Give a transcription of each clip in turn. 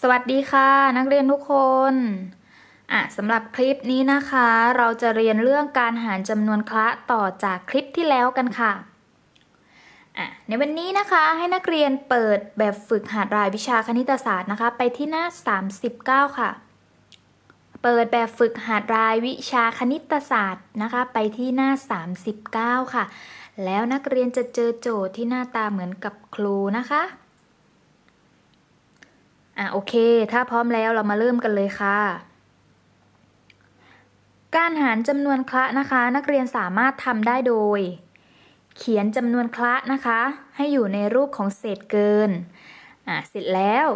สวัสดีค่ะ นักเรียนทุกคนอะสำหรับคลิปนี้นะคะ เราจะเรียนเรื่องการหารจำนวนคละต่อจากคลิปที่แล้วกันค่ะอะในวันนี้นะคะให้นักเรียนเปิดแบบฝึกหัดรายวิชาคณิตศาสตร์นะคะ ไปที่หน้า 39 ค่ะ เปิดแบบฝึกหัดรายวิชาคณิตศาสตร์นะคะ ไปที่หน้า 39 ค่ะ แล้วนักเรียนจะเจอโจทย์ที่หน้าตาเหมือนกับครูนะคะ อะโอเค ถ้าพร้อมแล้วเรามาเริ่มกันเลยค่ะ การหารจำนวนคละนะคะ นักเรียนสามารถทำได้โดย เขียนจำนวนคละนะคะ ให้อยู่ในรูปของเศษเกินอะเสร็จแล้ว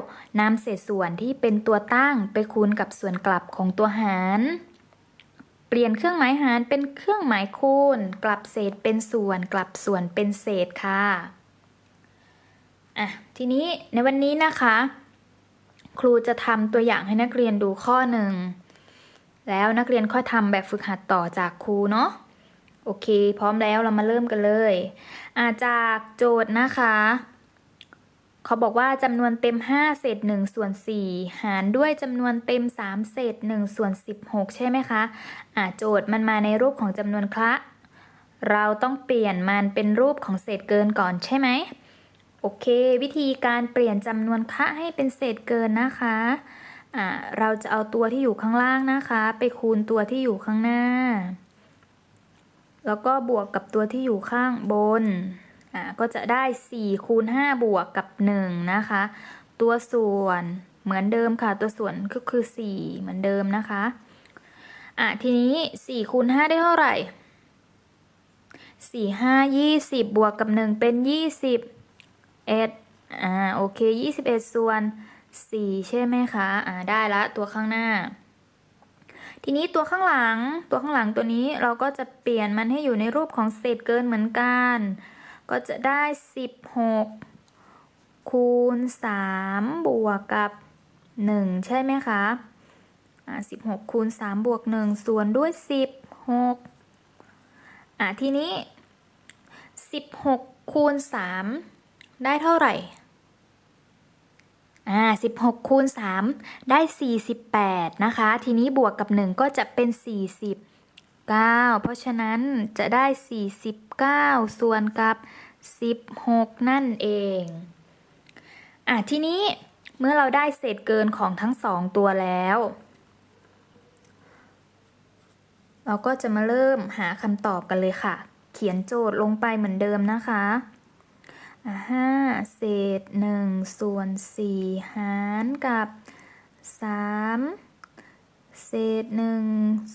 นำเศษส่วนที่เป็นตัวตั้งไปคูณกับส่วนกลับของตัวหาร เปลี่ยนเครื่องหมายหารเป็นเครื่องหมายคูณ กลับเศษเป็นส่วน กลับส่วนเป็นเศษค่ะอะทีนี้ในวันนี้นะคะ ครูจะทำตัวอย่างให้นักเรียนดูข้อหนึ่ง แล้วนักเรียนค่อยทำแบบฝึกหัดต่อจากครูเนาะ โอเค พร้อมแล้วเรามาเริ่มกันเลย อาจากโจทย์นะคะ เขาบอกว่าจำนวนเต็ม 5 เศษ1ส่วน4หารด้วยจำนวนเต็ม 3 เศษ1ส่วน16 ใช่ไหมคะ อ่าโจทย์มันมาในรูปของจำนวนคละ เราต้องเปลี่ยนมันเป็นรูปของเศษเกินก่อนใช่ไหม อเค วิธีการเปลี่ยนจำนวนคะให้เป็นเศษเกินนะคะอ่าเราจะเอาตัวที่อยู่ข้างล่างนะคะ ไปคูณตัวที่อยู่ข้างหน้า แล้วก็บวกกับตัวที่อยู่ข้างบนอ่าก็จะได้4คูณ5บวกกับ1นะคะ ตัวส่วนเหมือนเดิมค่ะ ตัวส่วนก็คือ 4 เหมือนเดิมนะคะอะทีนี้4คูณ5ได้เท่าไหร่4 5 20 บวกกับ 1 เป็น 20 เอ็ดอ่าโอเคยี่สิบเอ็ดส่วนสี่ใช่ไหมคะอ่าได้ละตัวข้างหน้า ทีนี้ตัวข้างหลังตัวข้างหลังตัวนี้เราก็จะเปลี่ยนมันให้อยู่ในรูปของเศษเกินเหมือนกัน ก็จะได้สิบหกคูณสามบวกกับหนึ่งใช่ไหมคะอ่าสิบหกคูณสามบวกหนึ่งส่วนด้วยสิบหกอ่าทีนี้สิบหกคูณสาม ได้เท่าไหร่ อ่าสิบหกคูณสามได้สี่สิบแปดนะคะ ทีนี้บวกกับหนึ่งก็จะเป็นสี่สิบเก้าเพราะฉะนั้นจะได้สี่สิบเก้าส่วนกับสิบหกนั่นเอง อ่าทีนี้เมื่อเราได้เศษเกินของทั้งสองตัวแล้ว เราก็จะมาเริ่มหาคำตอบกันเลยค่ะ เขียนโจทย์ลงไปเหมือนเดิมนะคะ ห้าเศษหนึ่งส่วนสี่หารกับสามเศษหนึ่ง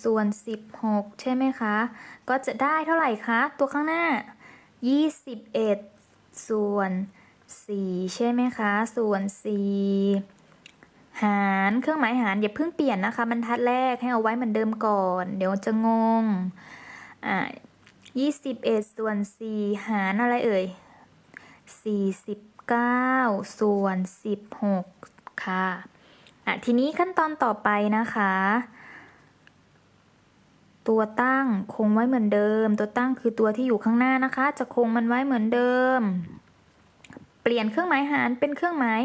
ส่วนสิบหกใช่ไหมคะ ก็จะได้เท่าไหร่คะ ตัวข้างหน้ายี่สิบเอ็ดส่วนสี่ใช่ไหมคะ ส่วนสี่หารเครื่องหมายหารอย่าเพิ่งเปลี่ยนนะคะบรรทัดแรกให้เอาไว้เหมือนเดิมก่อน เดี๋ยวจะงงอ่ายี่สิบเอ็ดส่วนสี่หารอะไรเอ่ย 49 ส่วน 16 ค่ะอะ ทีนี้ขั้นตอนต่อไปนะคะ ตัวตั้งคงไว้เหมือนเดิม ตัวตั้งคือตัวที่อยู่ข้างหน้านะคะ จะคงมันไว้เหมือนเดิม เปลี่ยนเครื่องหมายหารเป็นเครื่องหมาย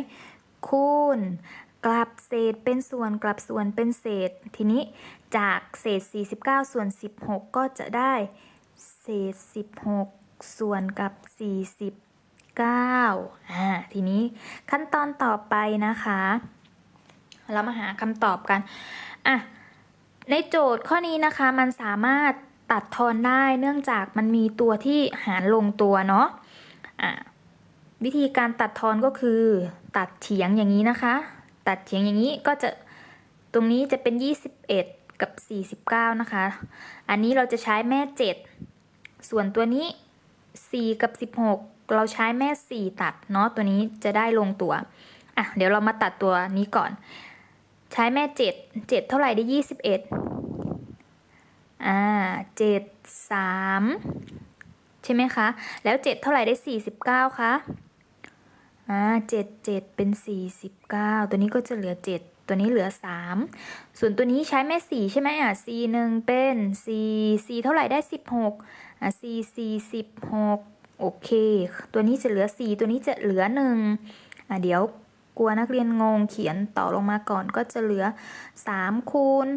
คูณกลับเศษเป็นส่วนกลับส่วนเป็นเศษ ทีนี้จากเศษ 49 ส่วน 16 ก็จะได้เศษ 16 ส่วนกับ40 9อ่าทีนี้ขั้นตอนต่อไปนะคะ เรามาหาคำตอบกันอะในโจทย์ข้อนี้นะคะมันสามารถตัดทอนได้เนื่องจากมันมีตัวที่หารลงตัวเนาะอะวิธีการตัดทอนก็คือ ตัดเฉียงอย่างนี้นะคะ ตัดเฉียงอย่างนี้ก็จะตรงนี้จะเป็น 21 กับ 49 นะคะ อันนี้เราจะใช้แม่ 7 ส่วนตัวนี้ 4 กับ 16 เราใช้แม่ 4 ตัดเนาะตัวนี้จะได้ลงตัวอะเดี๋ยวเรามาตัดตัวนี้ก่อน ใช้แม่ 7 7 เท่าไหร่ได้ 21อ่า7 3 ใช่ไหมคะ แล้ว 7 เท่าไหร่ได้ 49คะอ่า7 7เป็น49ตัวนี้ก็จะเหลือ7ตัวนี้เหลือ3ส่วนตัวนี้ใช้แม่4ใช่ไหมอะ4 1เป็น4 4เท่าไหร่ได้16อะ4 4 16 โอเค ตัวนี้จะเหลือ 4 ตัวนี้จะเหลือ1อะเดี๋ยวกลัวนักเรียนงงเขียนต่อลงมาก่อนก็จะเหลือ3คูณ4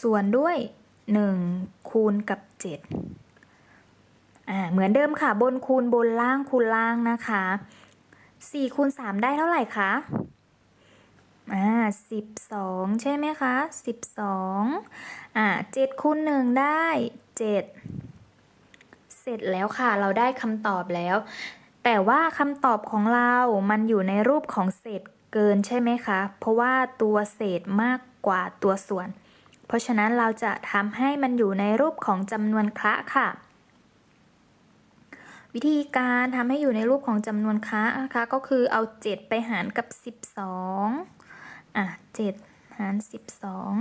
ส่วนด้วย 1 คูณกับ7อ่าเหมือนเดิมค่ะ บนคูณบนล่างคูณล่างนะคะ4คูณ3ได้เท่าไหร่คะ อ่าสิบสองใช่ไหมคะสิบสองอ่าเจ็ดคูณหนึ่งได้เจ็ดเสร็จแล้วค่ะเราได้คำตอบแล้ว แต่ว่าคำตอบของเรามันอยู่ในรูปของเศษเกินใช่ไหมคะ เพราะว่าตัวเศษมากกว่าตัวส่วน เพราะฉะนั้นเราจะทำให้มันอยู่ในรูปของจำนวนคละค่ะ วิธีการทำให้อยู่ในรูปของจำนวนคละนะคะ ก็คือเอา 7 ไปหารกับ 12 อะเจ็ดหารสิบสอง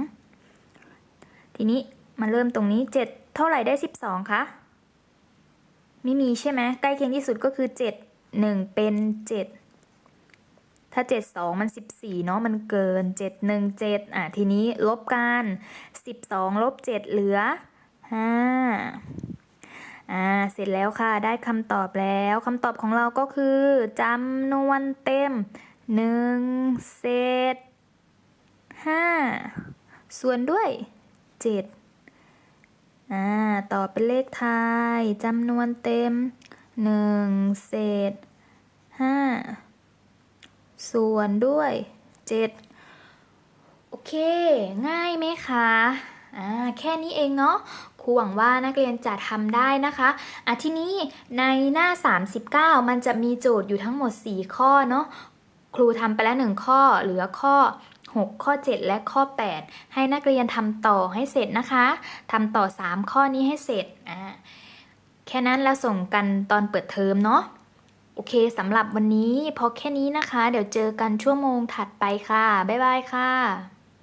ทีนี้มาเริ่มตรงนี้เจ็ดเท่าไหร่ได้สิบสองคะไม่มีใช่ไหมใกล้เคียงที่สุดก็คือเจ็ดหนึ่งเป็นเจ็ดถ้าเจ็ดสองมันสิบสี่เนาะมันเกินเจ็ดหนึ่งเจ็ดอะทีนี้ลบกันสิบสองลบเจ็ดเหลือห้าอ่าเสร็จแล้วค่ะได้คำตอบแล้วคำตอบของเราก็คือจำนวนเต็มหนึ่งเศษ ห้าส่วนด้วยเจ็ดอ่า ต่อเป็นเลขไทยจำนวนเต็มหนึ่งเศษห้าส่วนด้วยเจ็ดโอเค ง่ายไหมคะ อ่า แค่นี้เองเนาะครูหวังว่านักเรียนจะทำได้นะคะอะทีนี้ในหน้า 39 มันจะมีโจทย์อยู่ทั้งหมด 4 ข้อเนาะ ครูทำไปแล้ว 1 ข้อ เหลือข้อ 6 ข้อ 7 และข้อ 8 ให้นักเรียนทำต่อให้เสร็จนะคะทำต่อ 3 ข้อนี้ให้เสร็จอ่าแค่นั้นแล้วส่งกันตอนเปิดเทอมเนาะโอเคสำหรับวันนี้พอแค่นี้นะคะ เดี๋ยวเจอกันชั่วโมงถัดไปค่ะ บ๊ายบายค่ะ